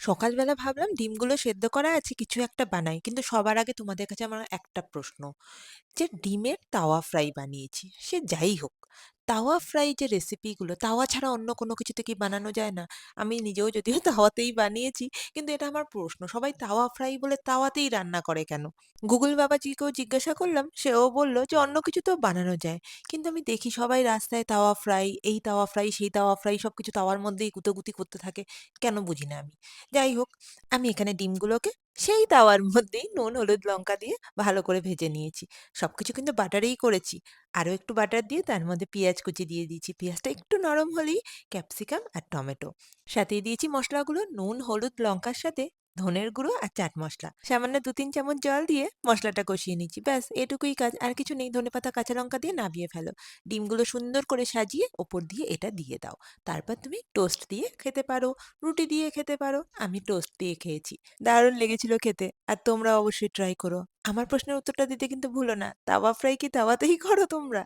সকালবেলা ভাবলাম ডিমগুলো সেদ্ধ করা আছে, কিছু একটা বানাই। কিন্তু সবার আগে তোমাদের কাছে আমার একটা প্রশ্ন। যে ডিমের তাওয়া ফ্রাই বানিয়েছি। সে যাই হোক। তাওয়া ফ্রাই যে রেসিপিগুলো তাওয়া ছাড়া অন্য কোনো কিছুতে কি বানানো যায় না? আমি নিজেও যদিও তাওয়াতেই বানিয়েছি। কিন্তু এটা আমার প্রশ্ন। সবাই তাওয়া ফ্রাই বলে তাওয়াতেই রান্না করে কেন? গুগল বাবাজিকেও জিজ্ঞাসা করলাম। সেও বলল যে অন্য কিছুতেও বানানো যায়। কিন্তু আমি দেখি সবাই রাস্তায় তাওয়া ফ্রাই, এই তাওয়া ফ্রাই, সেই তাওয়া ফ্রাই সবকিছু তাওয়ার মধ্যেই গুতাগুতি করতে থাকে। কেন বুঝি না আমি। যাই হোক, আমি এখানে ডিমগুলোকে সেই তাওয়ার মধ্যেই নুন, হলুদ, লঙ্কা দিয়ে ভালো করে ভেজে নিয়েছি। সব কিছু কিন্তু বাটারেই করেছি। আরও একটু বাটার দিয়ে তার মধ্যে পেঁয়াজ কুচি দিয়ে দিয়েছি। পেঁয়াজটা একটু নরম হলেই ক্যাপসিকাম আর টমেটো। সাথে দিয়েছি মশলাগুলো নুন, হলুদ, লঙ্কার সাথে ধনের গুঁড়ো আর চাট মশলা সামান্য ২-৩ চামচ জল দিয়ে মশলাটা কষিয়ে নিচ্ছি। ব্যাস এটুকুই কাজ। আর কিছু নেই। ধনেপাতা, কাঁচা লঙ্কা দিয়ে নামিয়ে ফেলো। ডিমগুলো সুন্দর করে সাজিয়ে ওপর দিয়ে এটা দিয়ে দাও। তারপর তুমি টোস্ট দিয়ে খেতে পারো, রুটি দিয়ে খেতে পারো। আমি টোস্ট দিয়ে খেয়েছি। দারুণ লেগেছিল খেতে। আর তোমরা অবশ্যই ট্রাই করো। আমার প্রশ্নের উত্তরটা দিতে কিন্তু ভুলো না। তাওয়া ফ্রাই কি তাওয়াতেই করো তোমরা?